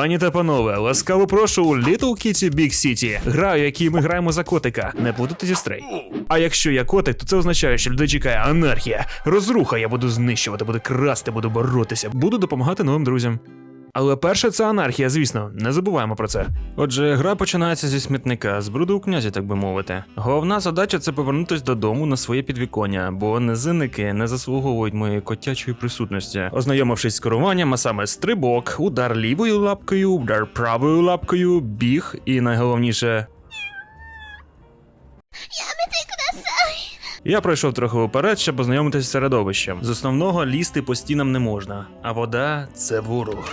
Пані та панове, ласкаво прошу у Little Kitty Big City. Гра, в якій ми граємо за котика. Не плутати зі стрей. А якщо я котик, то це означає, що людей чекає анархія, розруха. Я буду знищувати, буду красти, буду боротися, буду допомагати новим друзям. Але перше це анархія, звісно, не забуваємо про це. Отже, гра починається зі смітника, з бруду у князі, так би мовити. Головна задача це повернутися додому на своє підвіконня, бо низинники не заслуговують моєї котячої присутності. Ознайомившись з керуванням, а саме стрибок, удар лівою лапкою, удар правою лапкою, біг і найголовніше. Я пройшов трохи вперед, щоб ознайомитися з середовищем. З основного лізти по стінам не можна, а вода це ворог.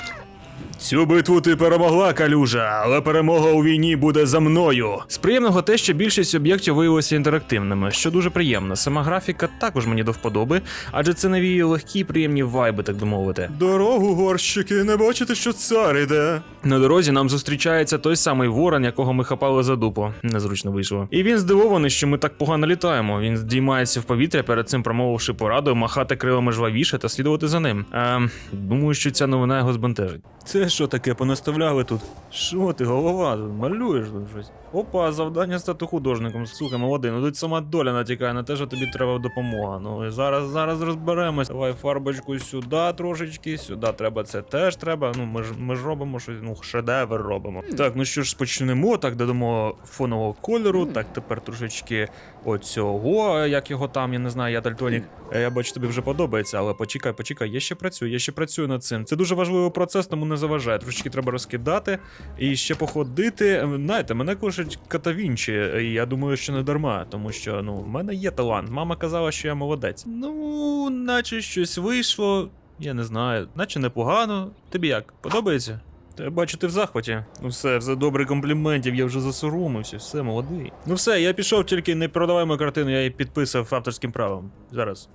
Цю битву ти перемогла, калюжа, але перемога у війні буде за мною. З приємного те, що більшість об'єктів виявилися інтерактивними, що дуже приємно. Сама графіка також мені до вподоби, адже це навіює легкі і приємні вайби, так би мовити. Дорогу, горщики, не бачите, що цар іде. На дорозі нам зустрічається той самий ворон, якого ми хапали за дупу. Незручно вийшло. І він здивований, що ми так погано літаємо. Він здіймається в повітря, перед цим промовивши пораду, махати крилами жвавіше та слідувати за ним. Ем, думаю, що ця новина його збентежить. Це що таке, понаставляли тут? Що ти, голова? Малюєш тут щось? Опа, завдання стати художником. Слухай, молодий, ну тут сама доля натякає на те, що тобі треба допомога. Ну і зараз, зараз розберемось. Давай фарбочку сюди трошечки, сюди треба це теж треба. Ну ми ж ми ж робимо щось, ну шедевр робимо. Так, ну що ж почнемо. Так, додамо фонового кольору. Так, тепер трошечки оцього, як його там, я не знаю, я дальтонік. Е, Я бачу, тобі вже подобається, але почекай, почекай, я ще працюю, я ще працюю над цим. Це дуже важливий процес, тому не заважає. Трошечки треба розкидати і ще походити. Е, Знаєте, мене кушать катавінчі, і я думаю, що не дарма, тому що ну, в мене є талант. Мама казала, що я молодець. Ну, наче щось вийшло. Я не знаю, наче непогано. Тобі як? Подобається? Та бачу, ти в захваті. Ну все, все добре компліментів, я вже засоромився, все, молодий. Ну все, я пішов, тільки не продавай мою картину, я її підписав авторським правом. Зараз.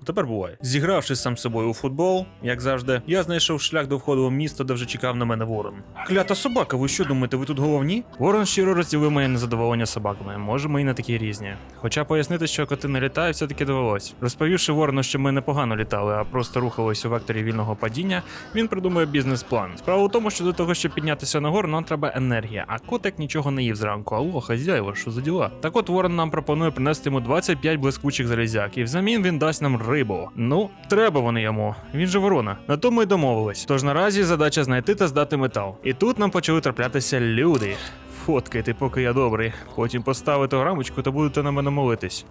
Теп- Тепер буває. Зігравши сам собою у футбол, як завжди, я знайшов шлях до входу в місто, де вже чекав на мене ворон. Клята собака, ви що думаєте, ви тут головні? Ворон щиро розділив моє незадоволення собаками. Може, ми і не такі різні. Хоча пояснити, що коти не літають, все-таки довелось. Розповівши ворону, що ми непогано літали, а просто рухались у векторі вільного падіння, він придумує бізнес-план. Справа у тому, що до того, щоб піднятися нагору, нам треба енергія, а котик нічого не їв зранку. Алло, хазяїва, що за діла? Так от ворон нам пропонує принести йому 25 блискучих залізяк, і взамін він дасть нам рибу. Ну, треба вони йому. Він же ворона. На тому й домовились. Тож наразі задача знайти та здати метал. І тут нам почали траплятися люди. Фоткайте, поки я добрий. Потім поставите рамочку та будете на мене молитись.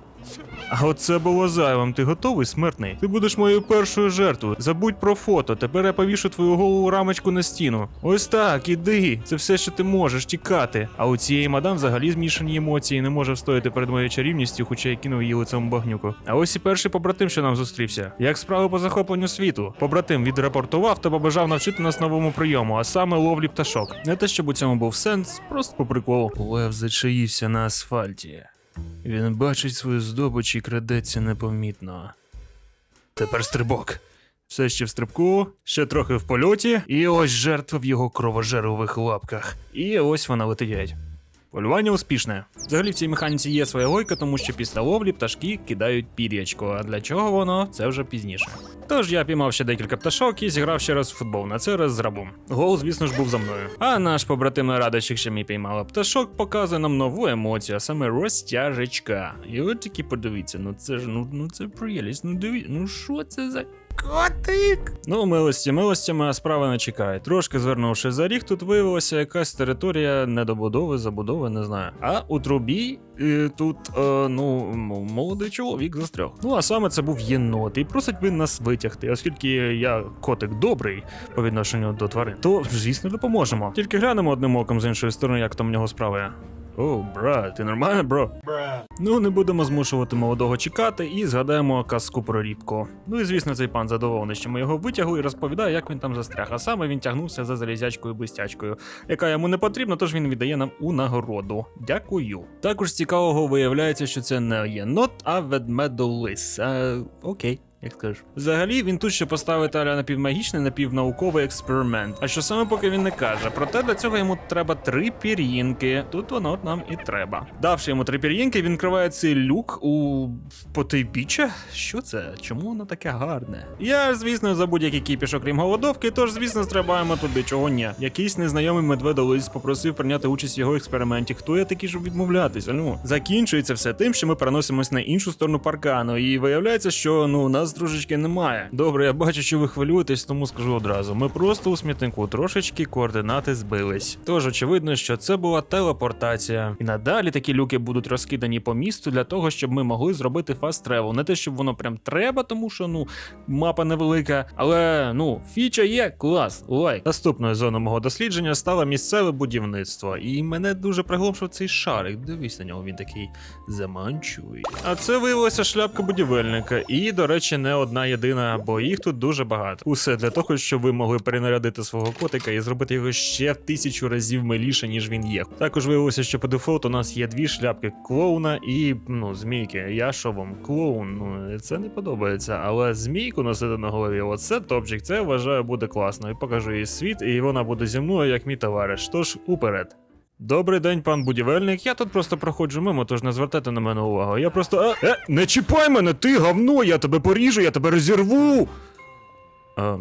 А оце було зайвим. Ти готовий, смертний? Ти будеш моєю першою жертвою. Забудь про фото. Тепер я повішу твою голову рамочку на стіну. Ось так, іди. Це все, що ти можеш тікати. А у цієї мадам взагалі змішані емоції, не може встояти перед моєю чарівністю, хоча я кинув її лицем багнюку. А ось і перший побратим, що нам зустрівся. Як справи по захопленню світу? Побратим відрапортував та побажав навчити нас новому прийому, а саме ловлі пташок. Не те, щоб у цьому був сенс, просто по приколу. Лев зачаївся на асфальті. Він бачить свою здобич і крадеться непомітно. Тепер стрибок. Все ще в стрибку, ще трохи в польоті, і ось жертва в його кровожерових лапках. І ось вона летить. Полювання успішне. Взагалі в цій механіці є своя логіка, тому що після ловлі пташки кидають пір'ячко, а для чого воно це вже пізніше. Тож я піймав ще декілька пташок і зіграв ще раз у футбол, на цей раз з рабом. Гол, звісно ж, був за мною. А наш побратим радощик, що мій піймала пташок, показує нам нову емоцію, а саме розтяжечка. І от тільки подивіться, ну це ж ну, ну це прелість, ну дивіться, ну що це за Котик! Ну, милості, милостями, а справа не чекає. Трошки звернувши за ріг, тут виявилася якась територія недобудови, забудови, не знаю. А у трубі е, тут, е, ну, молодий чоловік застряг. Ну, а саме це був єнот, і просить він нас витягти, оскільки я котик добрий по відношенню до тварин, то звісно допоможемо. Тільки глянемо одним оком з іншої сторони, як там в нього справи. О, брат, ти нормально, бро? Ну, не будемо змушувати молодого чекати і згадаємо казку про рібку. Ну і звісно, цей пан задоволений, що ми його витягли і розповідає, як він там застряг. А саме він тягнувся за залізячкою блистячкою, яка йому не потрібна, тож він віддає нам у нагороду. Дякую. Також цікавого виявляється, що це не єнот, а ведмедолис. Е, окей. Як скажеш. Взагалі він тут ще поставить аля напівмагічний, напівнауковий експеримент. А що саме поки він не каже. Проте для цього йому треба три пір'їнки. Тут воно нам і треба. Давши йому три пір'їнки, він криває цей люк у потойбіччя. Що це? Чому воно таке гарне? Я, звісно, за будь-який кіпіш, окрім голодовки, тож, звісно, стрибаємо туди, чого ні. Якийсь незнайомий медведолис попросив прийняти участь в його експерименті. Хто я такий, щоб відмовлятися? Ну закінчується все тим, що ми переносимось на іншу сторону паркану, і виявляється, що ну нас трошечки немає. Добре, я бачу, що ви хвилюєтесь, тому скажу одразу. Ми просто у смітнику трошечки координати збились. Тож очевидно, що це була телепортація. І надалі такі люки будуть розкидані по місту для того, щоб ми могли зробити фаст тревел. Не те, щоб воно прям треба, тому що ну мапа невелика, але ну фіча є клас, лайк. Наступною зоною мого дослідження стало місцеве будівництво, і мене дуже приглушив цей шарик. Дивись на нього, він такий заманчує. А це виявилася шляпка будівельника, і, до речі, не одна єдина, бо їх тут дуже багато. Усе для того, щоб ви могли перенарядити свого котика і зробити його ще в тисячу разів миліше, ніж він є. Також виявилося, що по дефолту у нас є дві шляпки клоуна і ну, змійки. Я що вам, клоун? Ну це не подобається, але змійку носити на голові, оце топчик, це вважаю буде класно. І покажу їй світ, і вона буде зі мною, як мій товариш. Тож уперед. Добрий день, пан будівельник. Я тут просто проходжу мимо, тож не звертайте на мене увагу. Я просто. Е, е, не чіпай мене, ти говно, я тебе поріжу, я тебе розірву. А,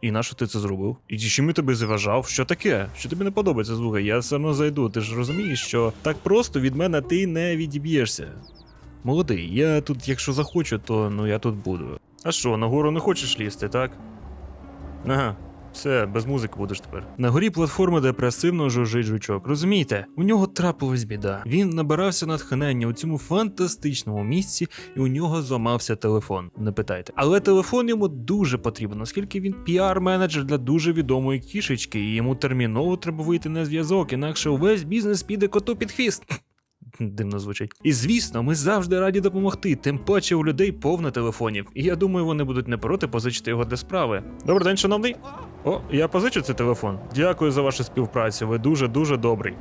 і на що ти це зробив? І чим я тобі заважав? Що таке? Що тобі не подобається? Слухай, я все одно зайду. Ти ж розумієш, що так просто від мене ти не відіб'єшся. Молодий, я тут, якщо захочу, то ну я тут буду. А що, нагору не хочеш лізти, так? Ага. Все, без музики будеш тепер. На горі платформи депресивно жужжить жучок. Розумієте, у нього трапилась біда. Він набирався натхнення у цьому фантастичному місці, і у нього зламався телефон. Не питайте. Але телефон йому дуже потрібен, оскільки він піар-менеджер для дуже відомої кішечки, і йому терміново треба вийти на зв'язок, інакше увесь бізнес піде коту під хвіст. Дивно звучить. І звісно, ми завжди раді допомогти, тим паче у людей повно телефонів. І я думаю, вони будуть не проти позичити його для справи. Добрий день, шановний. О, я позичу цей телефон. Дякую за вашу співпрацю. Ви дуже дуже добрий.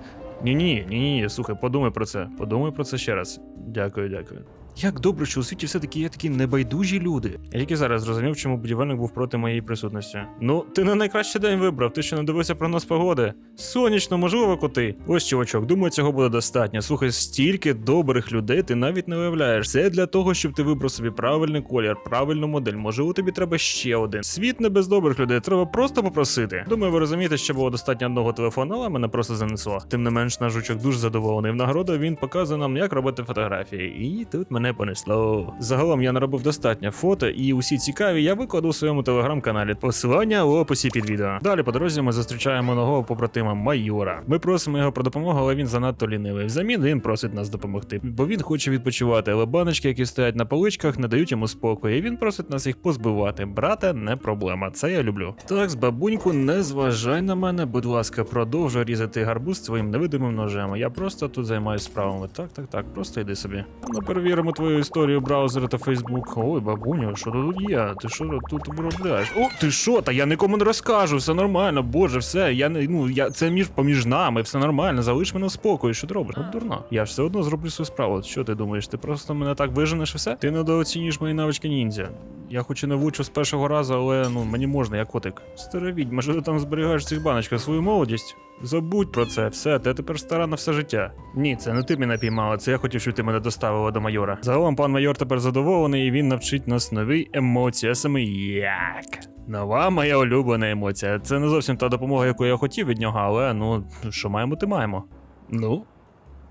Ні, ні, ні, ні, слухай, подумай про це. Подумай про це ще раз. Дякую, дякую. Як добре, що у світі все-таки є такі небайдужі люди. Я тільки зараз зрозумів, чому будівельник був проти моєї присутності. Ну, ти не найкращий день вибрав, ти ще не дивився прогноз погоди. Сонячно, можливо, коти. Ось чувачок, думаю, цього буде достатньо. Слухай, стільки добрих людей ти навіть не уявляєш. Це для того, щоб ти вибрав собі правильний колір, правильну модель. Можливо, тобі треба ще один. Світ не без добрих людей, треба просто попросити. Думаю, ви розумієте, що було достатньо одного телефону, але мене просто занесло. Тим не менш, наш жучок дуже задоволений. В нагороду він показує нам, як робити фотографії. І тут мене понесло. Загалом я наробив достатньо фото, і усі цікаві я викладу у своєму телеграм-каналі. Посилання у описі під відео. Далі по дорозі ми зустрічаємо нового побратима майора. Ми просимо його про допомогу, але він занадто лінивий. Взамін він просить нас допомогти, бо він хоче відпочивати, але баночки, які стоять на поличках, не дають йому спокою. І він просить нас їх позбивати. Брате, не проблема. Це я люблю. Так, з бабуньку, не зважай на мене, будь ласка, продовжуй різати гарбуз своїм невидимим ножем. Я просто тут займаюся справами. Так, так, так, просто йди собі. Ну, перевіримо твою історію браузера та Фейсбук. Ой, бабуню, що тут є? Ти що тут виробляєш? О, ти що? Та я нікому не розкажу, все нормально, боже, все. Я не ну я це між поміж нами, все нормально. Залиш мене в спокої. Що ти робиш? От дурна. Я ж все одно зроблю свою справу. Що ти думаєш? Ти просто мене так виженеш і все? Ти недооцінюєш мої навички ніндзя. Я хоч і не влучу з першого разу, але ну мені можна, я котик. Стара відьма, що ти там зберігаєш цих баночках свою молодість? Забудь про це, все, ти тепер стара на все життя. Ні, це не ти мене піймала, це я хотів, щоб ти мене доставила до майора. Загалом пан майор тепер задоволений, і він навчить нас новій емоції, а саме як. Нова моя улюблена емоція. Це не зовсім та допомога, яку я хотів від нього, але ну, що маємо, ти маємо. Ну,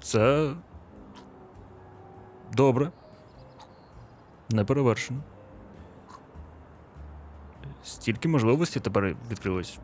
це. Добре. Неперевершено. Стільки можливостей тепер відкрилось.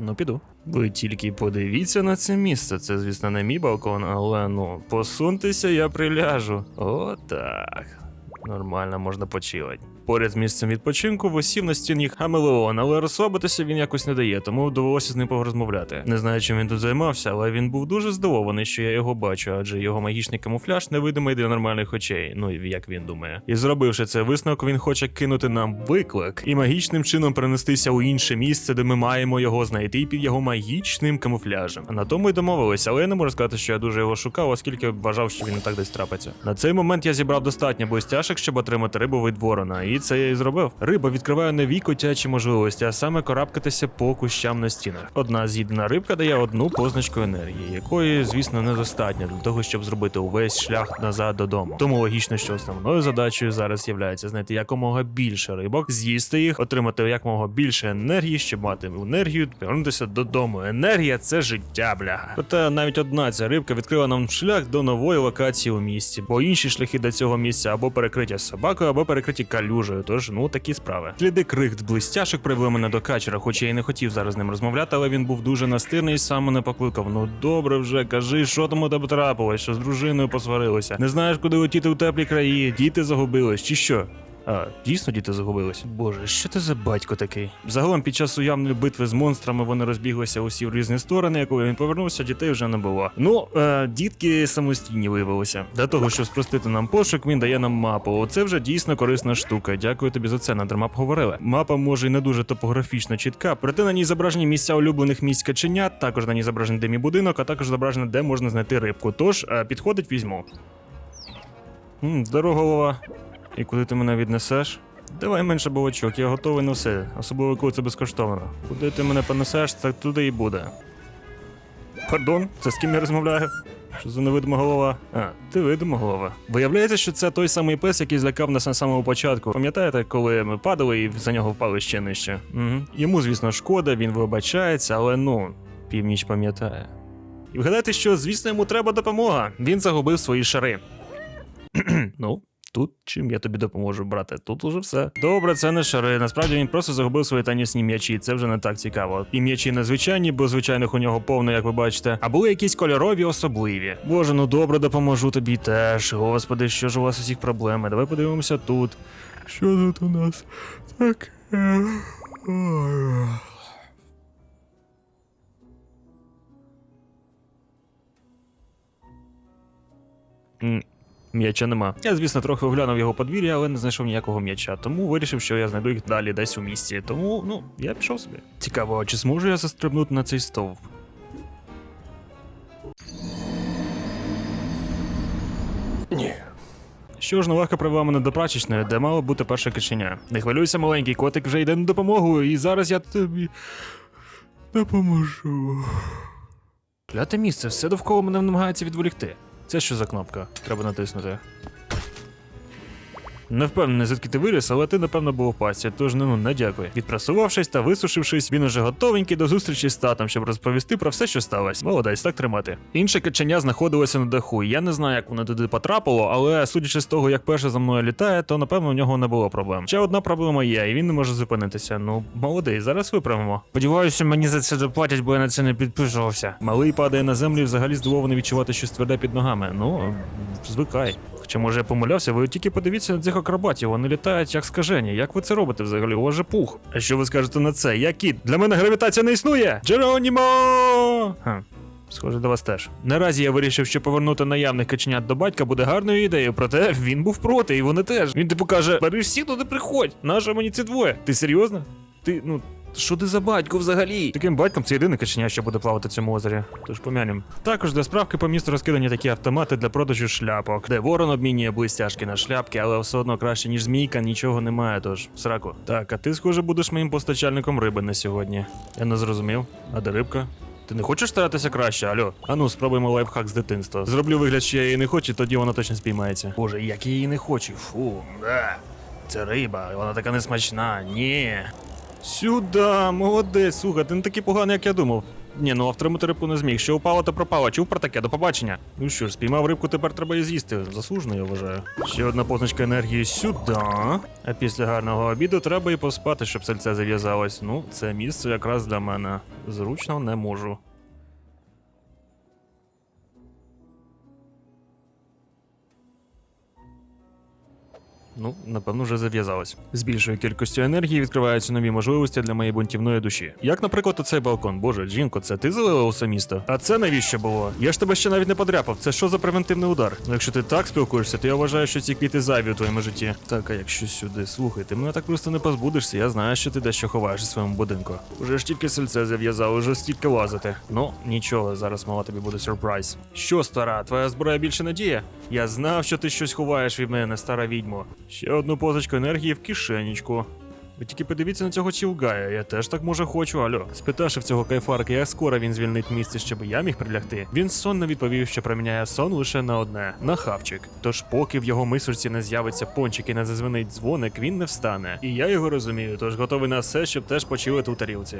Ну, піду. Ви тільки подивіться на це місце. Це, звісно, не мій балкон, але ну, посуньтеся, я приляжу. Отак. Нормально можна почилити. Поряд з місцем відпочинку висів на стіні хамелеон, але розслабитися він якось не дає, тому довелося з ним порозмовляти. Не знаю, чим він тут займався, але він був дуже здивований, що я його бачу, адже його магічний камуфляж невидимий для нормальних очей, ну як він думає. І зробивши це висновок, він хоче кинути нам виклик і магічним чином перенестися у інше місце, де ми маємо його знайти під його магічним камуфляжем. На тому й домовилися, але я не можу сказати, що я дуже його шукав, оскільки вважав, що він не так десь трапиться. На цей момент я зібрав достатньо блистяшок, щоб отримати рибу від ворона, І це я і зробив. Риба відкриває нові котячі можливості, а саме карабкатися по кущам на стінах. Одна з'їдена рибка дає одну позначку енергії, якої, звісно, недостатньо для того, щоб зробити увесь шлях назад додому. Тому логічно, що основною задачею зараз є знайти якомога більше рибок, з'їсти їх, отримати якомога більше енергії, щоб мати енергію, повернутися додому. Енергія це життя, бляга. Проте навіть одна ця рибка відкрила нам шлях до нової локації у місті, бо інші шляхи до цього місця або перекриті собакою, або перекриті калюжею. Тож ну такі справи. Сліди крихт блистяшок привели мене до качера, хоч я і не хотів зараз з ним розмовляти, але він був дуже настирний і сам мене покликав. Ну добре вже, кажи, що там у тебе трапилось, що з дружиною посварилися. Не знаєш, куди летіти у теплі краї, діти загубились, чи що? А, дійсно діти загубились? Боже, що ти за батько такий? Загалом під час уявної битви з монстрами вони розбіглися усі в різні сторони. Коли він повернувся, дітей вже не було. Ну, е, дітки самостійні виявилися. Для того, щоб спростити нам пошук, він дає нам мапу. Оце вже дійсно корисна штука. Дякую тобі за це. На драмап говорили. Мапа може і не дуже топографічно чітка, проте на ній зображені місця улюблених місць каченят, також на ній зображений де мій будинок, а також зображено, де можна знайти рибку. Тож е, підходить, візьму. М, Здорово, голова. І куди ти мене віднесеш? Давай менше балачок, я готовий на все, особливо коли це безкоштовно. Куди ти мене понесеш, так туди і буде. Пардон, це з ким я розмовляю? Що за невидима голова? А, ти видима голова. Виявляється, що це той самий пес, який злякав нас на самому початку. Пам'ятаєте, коли ми падали і за нього впали ще нижче? Угу. Йому, звісно, шкода, він вибачається, але ну, північ пам'ятає. І вгадайте, що, звісно, йому треба допомога. Він загубив свої шари. ну, Тут чим я тобі допоможу, брате? Тут уже все. Добре, це не шари. Насправді він просто загубив свої тенісні м'ячі. Це вже не так цікаво. І м'ячі незвичайні, бо звичайних у нього повно, як ви бачите. А були якісь кольорові особливі. Боже, ну добре, допоможу тобі теж. Господи, що ж у вас усіх проблеми? Давай подивимося тут. Що тут у нас таке? М'яча нема. Я, звісно, трохи оглянув його подвір'я, але не знайшов ніякого м'яча, тому вирішив, що я знайду їх далі десь у місті. Тому, ну, я пішов собі. Цікаво, чи зможу я застрибнути на цей стовп? Ні. Що ж, новака привела мене до прачечної, де мало бути перше кишеня. Не хвилюйся, маленький котик вже йде на допомогу, і зараз я тобі допоможу. Кляте місце, все довкола мене намагається відволікти. Це що за кнопка? Треба натиснути. Не впевнений, звідки ти виріс, але ти, напевно, був у пасі, тож ну, не дякую. Відпрасувавшись та висушившись, він уже готовенький до зустрічі з татом, щоб розповісти про все, що сталося. Молодець, так тримати. Інше каченя знаходилося на даху. Я не знаю, як воно туди потрапило, але судячи з того, як перше за мною літає, то напевно у нього не було проблем. Ще одна проблема є, і він не може зупинитися. Ну, молодець, зараз виправимо. Сподіваюся, мені за це доплатять, бо я на це не підписувався. Малий падає на землю і взагалі здивований відчувати щось тверде під ногами. Ну, звикай. Хоча, може, я помилявся, ви тільки подивіться на цих акробатів, вони літають як скажені. Як ви це робите взагалі? У вас же пух. А що ви скажете на це? Я кіт. Для мене гравітація не існує! Джеронімо! Схоже, до вас теж. Наразі я вирішив, що повернути наявних каченят до батька буде гарною ідеєю, проте він був проти, і вони теж. Він типу каже: бери всі туди приходь. Нащо мені ці двоє? Ти серйозно? Ти, ну. Що ти за батько взагалі? Таким батьком це єдине каченя, що буде плавати в цьому озері. Тож помянем. Також для справки по місту розкидані такі автомати для продажу шляпок, де ворон обмінює блистяшки на шляпки, але все одно краще, ніж змійка, нічого немає, тож сраку. Так, а ти, схоже, будеш моїм постачальником риби на сьогодні. Я не зрозумів. А де рибка? Ти не хочеш старатися краще, альо? Ану, спробуємо лайфхак з дитинства. Зроблю вигляд, що я її не хочу, тоді вона точно спіймається. Боже, як я її не хочу. Фу, да. Це риба, вона така несмачна. Ні. Сюда, молодець, слухай, ти не такий поганий, як я думав. Ні, ну втримати рибку не зміг. Що упало, то пропало. Чув про таке, до побачення. Ну що ж, спіймав рибку, тепер треба її з'їсти. Заслужено, я вважаю. Ще одна позначка енергії сюди. А після гарного обіду треба і поспати, щоб сельце зав'язалось. Ну, це місце якраз для мене. Зручно не можу. Ну, напевно, вже зав'язалось. З більшою кількістю енергії відкриваються нові можливості для моєї бунтівної душі. Як, наприклад, оцей балкон. Боже, жінко, це ти залила усе місто? А це навіщо було? Я ж тебе ще навіть не подряпав. Це що за превентивний удар? Ну, якщо ти так спілкуєшся, то я вважаю, що ці квіти зайві у твоєму житті. Так, а якщо сюди, слухай, ти мене так просто не позбудешся. Я знаю, що ти дещо ховаєш у своєму будинку. Уже ж тільки сельце зав'язав, уже стільки лазити. Ну, нічого, зараз мала тобі буде сюрприз. Що, стара, твоя зброя більше не діє? Я знав, що ти щось ховаєш від мене, стара відьмо. Ще одну позичку енергії в кишенечку. Ви тільки подивіться на цього чілгая, я теж так може хочу, альо. Спитавши в цього кайфарка, як скоро він звільнить місце, щоб я міг прилягти, він сонно відповів, що проміняє сон лише на одне на хавчик. Тож, поки в його мисочці не з'явиться пончик і не зазвенить дзвоник, він не встане. І я його розумію, тож готовий на все, щоб теж почилити у тарілці.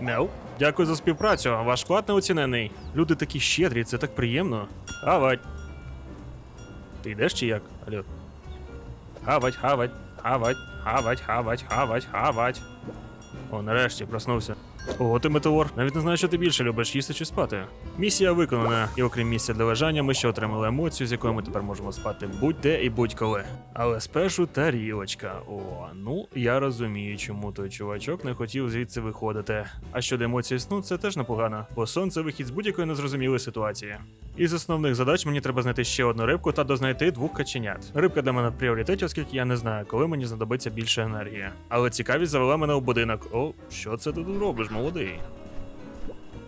Мяу. Дякую за співпрацю. Ваш вклад неоцінений. Люди такі щедрі, це так приємно. Гавать. Ти йдеш чи як? Алло. Хавать, хавать, хавать, хавать, хавать, хавать, хавать. О, нарешті проснувся. Ого, ти метеор. Навіть не знаю, що ти більше любиш їсти чи спати. Місія виконана, і окрім місця для лежання, ми ще отримали емоцію, з якою ми тепер можемо спати будь-де і будь-коли. Але спершу тарілочка. О, ну я розумію, чому той чувачок не хотів звідси виходити. А щодо емоцій сну, це теж непогано, бо сон це вихід з будь-якої незрозумілої ситуації. Із основних задач мені треба знайти ще одну рибку та дознайти двох каченят. Рибка для мене в пріоритеті, оскільки я не знаю, коли мені знадобиться більше енергії. Але цікавість завела мене в будинок. О, що це тут робиш, молодий?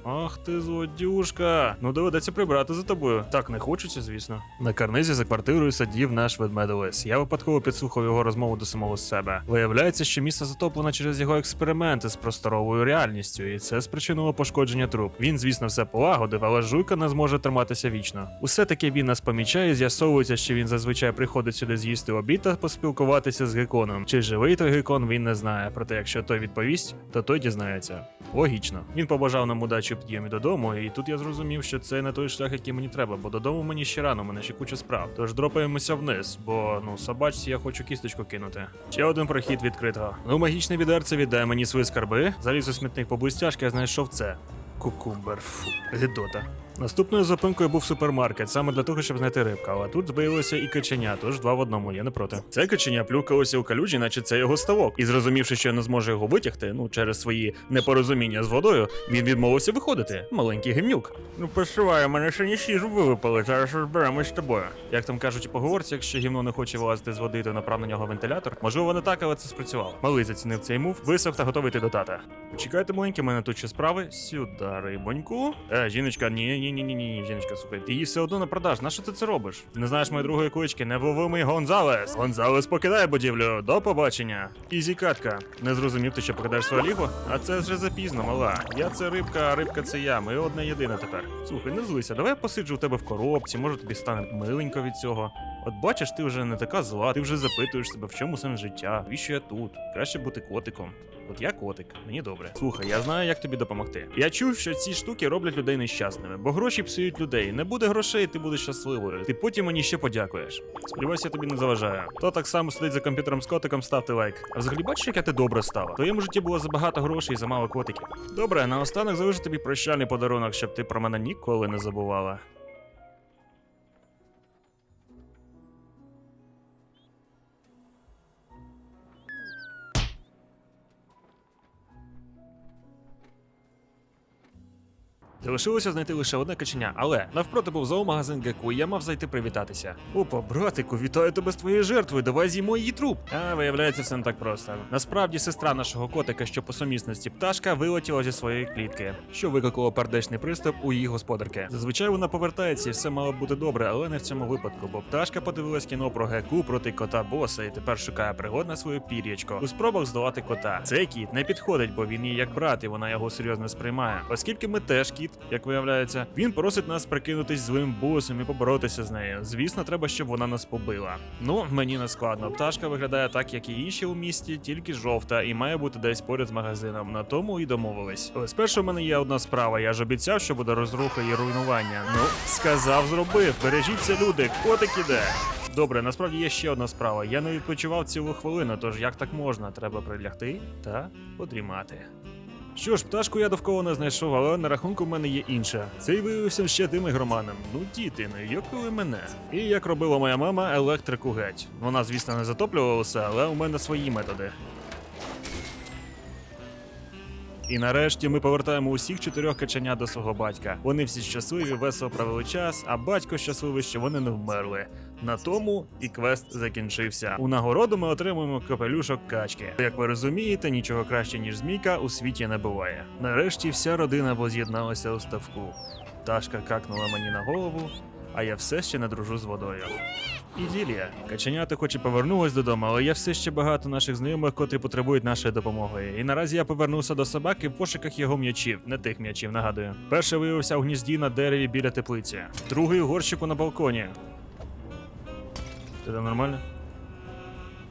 Ах ти злодюшка. Ну доведеться прибрати за тобою. Так не хочеться, звісно. На карнизі за квартирою сидів наш ведмедолес. Я випадково підслухав його розмову до самого себе. Виявляється, що місце затоплено через його експерименти з просторовою реальністю, і це спричинило пошкодження труб. Він, звісно, все полагодив, але жуйка не зможе триматися вічно. Усе таки він нас помічає, з'ясовується, що він зазвичай приходить сюди з'їсти обід та поспілкуватися з геконом. Чи живий той гекон, він не знає. Проте, якщо той відповість, то той дізнається. Логічно. Він побажав нам удачі підйомі додому, і тут я зрозумів, що це не той шлях, який мені треба, бо додому мені ще рано, мене ще куча справ. Тож дропаємося вниз, бо ну собачці я хочу кісточку кинути. Ще один прохід відкритого. Ну, магічне відерце віддає мені свої скарби. Заліз у смітник поблизтяжки, я знайшов це. Кукумбер, фу, гидота. Наступною зупинкою був супермаркет, саме для того, щоб знайти рибку. Але тут збилося і каченя, тож два в одному, я не проти. Це каченя плюкалося у калюжі, наче це його ставок. І зрозумівши, що не зможе його витягти, ну через свої непорозуміння з водою, він відмовився виходити. Маленький гімнюк. Ну пошивай, мене ще ніж зуби випали, зараз розберемось з тобою. Як там кажуть у поговорці, якщо гімно не хоче вилазити з води, то направ на нього вентилятор. Можливо, не так, але це спрацювало. Малий зацінив цей мув, висох та готовий йти до тата. Чекайте, маленький, мене тут ще справи. Сюди, рибоньку. Е, жіночка, ні, ні, ні, ні, жіночка, слухай, ти її все одно на продаж. Нащо ти це робиш? Не знаєш моєї другої клички, невловимий Гонзалес. Гонзалес покидає будівлю. До побачення. Ізі катка. Не зрозумів ти, що покидаєш своє лігу? А це вже запізно, мала. Я це рибка, а рибка це я. Ми одна єдина тепер. Слухай, не злися, давай я посиджу у тебе в коробці, може тобі стане миленько від цього. От бачиш, ти вже не така зла, ти вже запитуєш себе, в чому сенс життя, навіщо я тут? Краще бути котиком. От я котик, мені добре. Слухай, я знаю, як тобі допомогти. Я чув, що ці штуки роблять людей нещасними, бо гроші псують людей. Не буде грошей, ти будеш щасливою. Ти потім мені ще подякуєш. Сподіваюся, тобі не заважаю. Хто так само сидить за комп'ютером з котиком, ставте лайк. А взагалі бачиш, яка ти добра стала? В твоєму житті було забагато грошей і замало котиків. Добре, наостанок залишу тобі прощальний подарунок, щоб ти про мене ніколи не забувала. Залишилося знайти лише одне каченя, але навпроти був зоомагазин Геку, і я мав зайти привітатися. Опа, братику, вітаю тебе з твоєю жертвою, давай з'їмо її труп. А виявляється, все не так просто. Насправді, сестра нашого котика, що по сумісності пташка, вилетіла зі своєї клітки, що викликало пердечний приступ у її господарки. Зазвичай вона повертається, і все мало бути добре, але не в цьому випадку, бо пташка подивилась кіно про Геку проти кота боса і тепер шукає пригод на своє пір'ячко у спробах здолати кота. Цей кіт не підходить, бо він їй як брат, і вона його серйозно сприймає. Оскільки ми теж кіт, як виявляється, він просить нас прикинутись злим босом і поборотися з нею. Звісно, треба, щоб вона нас побила. Ну, мені не складно. Пташка виглядає так, як і інші у місті, тільки жовта, і має бути десь поряд з магазином. На тому і домовились. Але спершу в мене є одна справа. Я ж обіцяв, що буде розруха і руйнування. Ну, сказав, зробив. Бережіться, люди, котик іде. Добре, насправді є ще одна справа. Я не відпочивав цілу хвилину, тож як так можна? Треба прилягти та подрімати. Що ж, пташку я довкола не знайшов, але на рахунку в мене є інша. Цей виявився ще тим ігроманом. Ну, діти, не йокали мене. І як робила моя мама, електрику геть. Вона, звісно, не затоплювалася, але у мене свої методи. І нарешті ми повертаємо усіх чотирьох каченят до свого батька. Вони всі щасливі, весело провели час, а батько щасливий, що вони не вмерли. На тому і квест закінчився. У нагороду ми отримуємо капелюшок качки. Як ви розумієте, нічого краще ніж змійка у світі не буває. Нарешті вся родина воз'єдналася у ставку. Пташка какнула мені на голову, а я все ще не дружу з водою. Іділія. Каченята хоч і повернулись додому, але є все ще багато наших знайомих, котрі потребують нашої допомоги. І наразі я повернувся до собаки в пошуках його м'ячів, не тих м'ячів, нагадую. Перший виявився у гнізді на дереві біля теплиці, другий у горщику на балконі. Ти там нормально?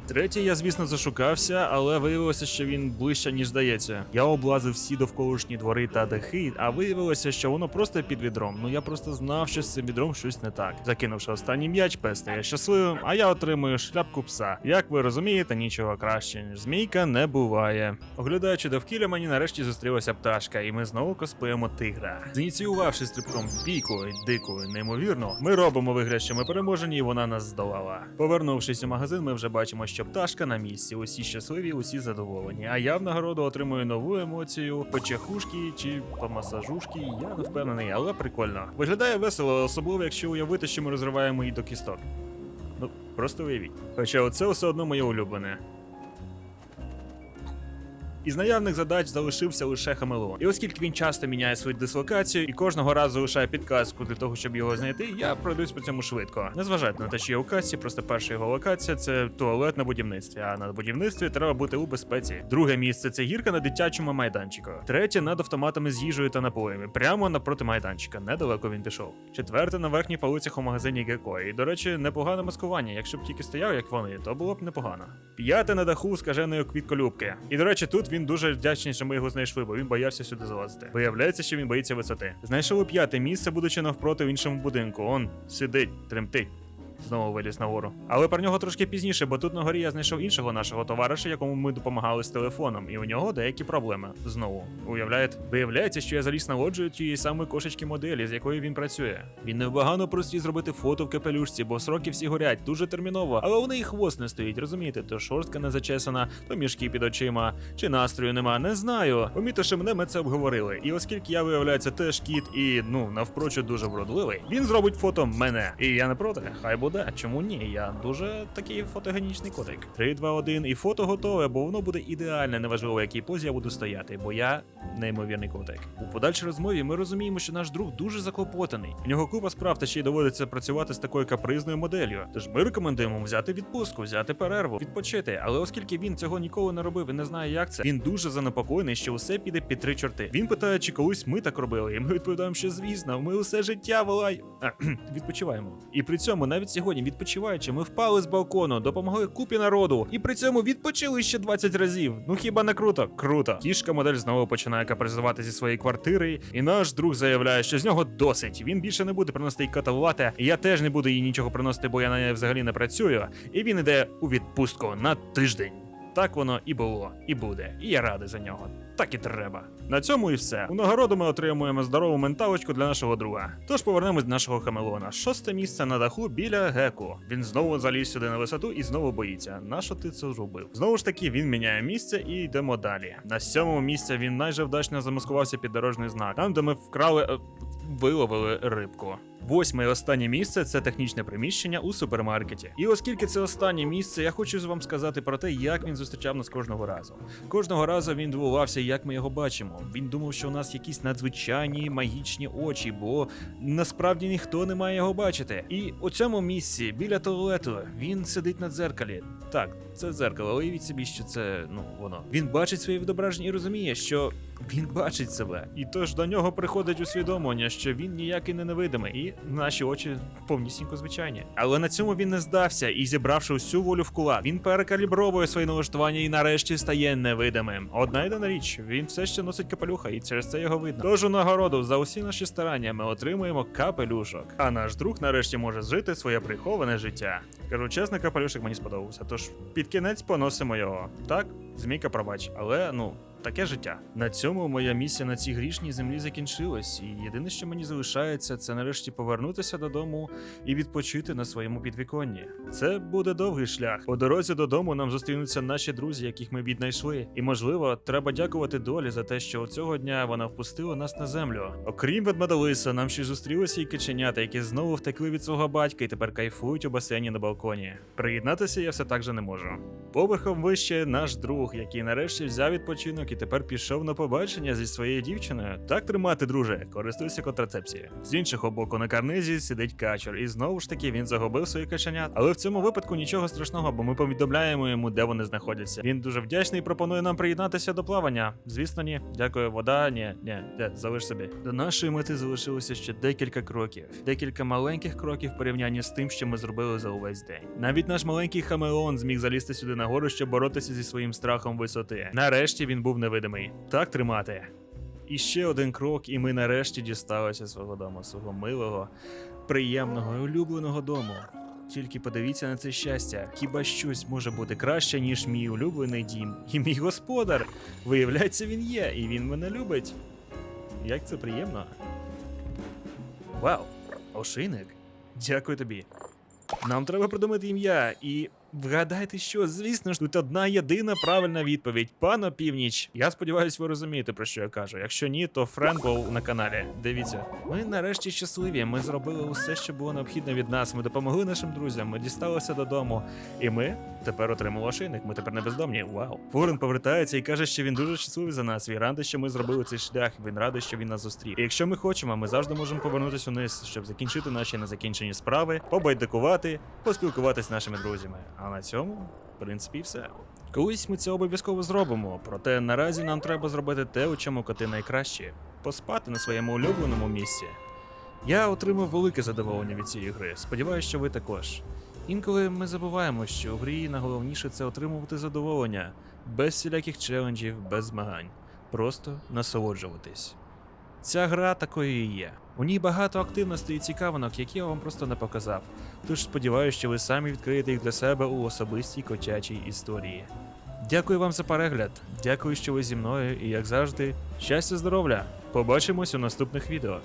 Третій я, звісно, зашукався, але виявилося, що він ближче, ніж здається. Я облазив всі довколишні двори та дахи, а виявилося, що воно просто під відром. Ну я просто знав, що з цим відром щось не так. Закинувши останній м'яч, пес стає щасливим, а я отримую шляпку пса. Як ви розумієте, нічого краще, ніж змійка не буває. Оглядаючи довкілля, мені нарешті зустрілася пташка, і ми знову косплеємо тигра. Зініціювавши стрибком бійку, дику, неймовірно, ми робимо вигляд, що ми переможені, і вона нас здолала. Повернувшись у магазин, ми вже бачимо, що пташка на місці. Усі щасливі, усі задоволені. А я в нагороду отримую нову емоцію по чехушки чи по масажушки. Я не впевнений, але прикольно. Виглядає весело, особливо якщо уявити, що ми розриваємо її до кісток. Ну, просто уявіть. Хоча оце все одно моє улюблене. Із наявних задач залишився лише Хамелеон. І оскільки він часто міняє свою дислокацію і кожного разу залишає підказку для того, щоб його знайти, я пройдусь по цьому швидко. Не зважайте на те, що є у касі, просто перша його локація це туалет на будівництві. А на будівництві треба бути у безпеці. Друге місце це гірка на дитячому майданчику. Третє над автоматами з їжею та напоями, прямо напроти майданчика. Недалеко він пішов. Четверте на верхніх полицях у магазині Геко. І, до речі, непогане маскування. Якщо б тільки стояв, як вони, то було б непогано. П'яте на даху скаженої квітколюбки. І до речі, тут він дуже вдячний, що ми його знайшли, бо він боявся сюди залазити. Виявляється, що він боїться висоти. Знайшов п'яте місце, будучи навпроти в іншому будинку. Он сидить, тремтить. Знову виліз нагору. Але про нього трошки пізніше, бо тут на горі я знайшов іншого нашого товариша, якому ми допомагали з телефоном, і у нього деякі проблеми. Знову. Уявляєте? Виявляється, що я заліз на лоджію тієї самої кошечки моделі, з якою він працює. Він невбагано прості зробити фото в капелюшці, бо сроки всі горять дуже терміново, але у неї хвост не стоїть, розумієте? То шорстка не зачесана, то мішки під очима, чи настрою нема, не знаю. Помітивши мене, ми це обговорили. І оскільки я виявляється теж кіт і ну навпрочу дуже вродливий, він зробить фото мене. І я не проти, хай буде. Чому ні? Я дуже такий фотогенічний котик. 3, 2, 1, і фото готове, бо воно буде ідеальне, неважливо, в якій позі я буду стояти, бо я неймовірний котик. У подальшій розмові ми розуміємо, що наш друг дуже заклопотаний. У нього купа справ та ще й доводиться працювати з такою капризною моделлю. Тож ми рекомендуємо взяти відпустку, взяти перерву, відпочити. Але оскільки він цього ніколи не робив і не знає, як це, він дуже занепокоєний, що усе піде під три чорти. Він питає, чи колись ми так робили, і ми відповідаємо, що звісно, ми усе життя волай... Відпочиваємо. І при цьому навіть сьогодні, відпочиваючи, ми впали з балкону, допомогли купі народу, і при цьому відпочили ще 20 разів. Ну хіба не круто? Круто. Кішка модель знову починає капризувати зі своєї квартири, і наш друг заявляє, що з нього досить. Він більше не буде приносити їй каталувати. Я теж не буду їй нічого приносити, бо я на неї взагалі не працюю. І він іде у відпустку на тиждень. Так воно і було, і буде. І я радий за нього. Так і треба. На цьому і все. У нагороду ми отримуємо здорову менталочку для нашого друга. Тож повернемось до нашого Хамелона. Шосте місце на даху біля Геку. Він знову заліз сюди на висоту і знову боїться. Нащо ти це зробив? Знову ж таки, він міняє місце і йдемо далі. На сьомому місці він майже вдачно замаскувався під дорожній знак, там, де ми вкрали. Виловили рибку. Восьме і останнє місце це технічне приміщення у супермаркеті. І оскільки це останнє місце, я хочу вам сказати про те, як він зустрічав нас кожного разу. Кожного разу він дивувався, як ми його бачимо. Він думав, що у нас якісь надзвичайні магічні очі, бо насправді ніхто не має його бачити. І у цьому місці, біля туалету, він сидить на дзеркалі. Так, це дзеркало, але уявіть собі, що це ну воно. Він бачить своє відображення і розуміє, що він бачить себе. І тож до нього приходить усвідомлення, що він ніякий не невидимий, і наші очі повнісінько звичайні. Але на цьому він не здався і, зібравши усю волю в кулак, він перекалібровує свої налаштування і нарешті стає невидимим. Одна єдина річ, він все ще носить капелюха, і через це його видно. Тож у нагороду за усі наші старання ми отримуємо капелюшок. А наш друг нарешті може жити своє приховане життя. Кажу чесно, капелюшок мені сподобався. Тож під кінець поносимо його. Так, змійка пробач, але ну. Таке життя. На цьому моя місія на цій грішній землі закінчилась, і єдине, що мені залишається, це нарешті повернутися додому і відпочити на своєму підвіконні. Це буде довгий шлях. По дорозі додому нам зустрінуться наші друзі, яких ми віднайшли. І можливо, треба дякувати долі за те, що цього дня вона впустила нас на землю. Окрім ведмедолиса, нам ще й зустрілися і киченята, які знову втекли від свого батька і тепер кайфують у басейні на балконі. Приєднатися я все так же не можу. Поверхом вище наш друг, який нарешті взяв відпочинок і тепер пішов на побачення зі своєю дівчиною. Так тримати, друже, користуйся контрацепцією. З іншого боку, на карнизі сидить качер, і знову ж таки він загубив свої каченят. Але в цьому випадку нічого страшного, бо ми повідомляємо йому, де вони знаходяться. Він дуже вдячний і пропонує нам приєднатися до плавання. Звісно, ні. Дякую, вода. Ні, ні, де, залиш собі. До нашої мети залишилося ще декілька кроків, декілька маленьких кроків в порівнянні з тим, що ми зробили за увесь день. Навіть наш маленький хамелеон зміг залізти сюди нагору, щоб боротися зі своїм страхом висоти. Нарешті він був невидимий. Так тримати. І ще один крок, і ми нарешті дісталися свого дому, свого милого, приємного і улюбленого дому. Тільки подивіться на це щастя, хіба щось може бути краще, ніж мій улюблений дім і мій господар. Виявляється, він є, і він мене любить. Як це приємно. Вау, ошейник. Дякую тобі. Нам треба придумати ім'я, і вгадайте, що, звісно ж, тут одна єдина правильна відповідь. Пано північ. Я сподіваюся, ви розумієте, про що я кажу. Якщо ні, то Френкл на каналі. Дивіться. Ми нарешті щасливі. Ми зробили усе, що було необхідно від нас. Ми допомогли нашим друзям, ми дісталися додому. І ми тепер отримали ошейник. Ми тепер не бездомні. Вау. Фурен повертається і каже, що він дуже щасливий за нас. Він радий, що ми зробили цей шлях. Він радий, що він нас зустрів. І якщо ми хочемо, ми завжди можемо повернутися униз, щоб закінчити наші незакінчені справи, побайдикувати, поспілкуватися з нашими друзями. А на цьому, в принципі, все. Колись ми це обов'язково зробимо, проте наразі нам треба зробити те, у чому коти найкращі поспати на своєму улюбленому місці. Я отримав велике задоволення від цієї гри. Сподіваюся, що ви також. Інколи ми забуваємо, що у грі найголовніше це отримувати задоволення, без всіляких челенджів, без змагань, просто насолоджуватись. Ця гра такою і є. У ній багато активностей і цікавинок, які я вам просто не показав. Тож сподіваюся, що ви самі відкриєте їх для себе у особистій котячій історії. Дякую вам за перегляд. Дякую, що ви зі мною, і як завжди, щастя, здоров'я! Побачимось у наступних відео.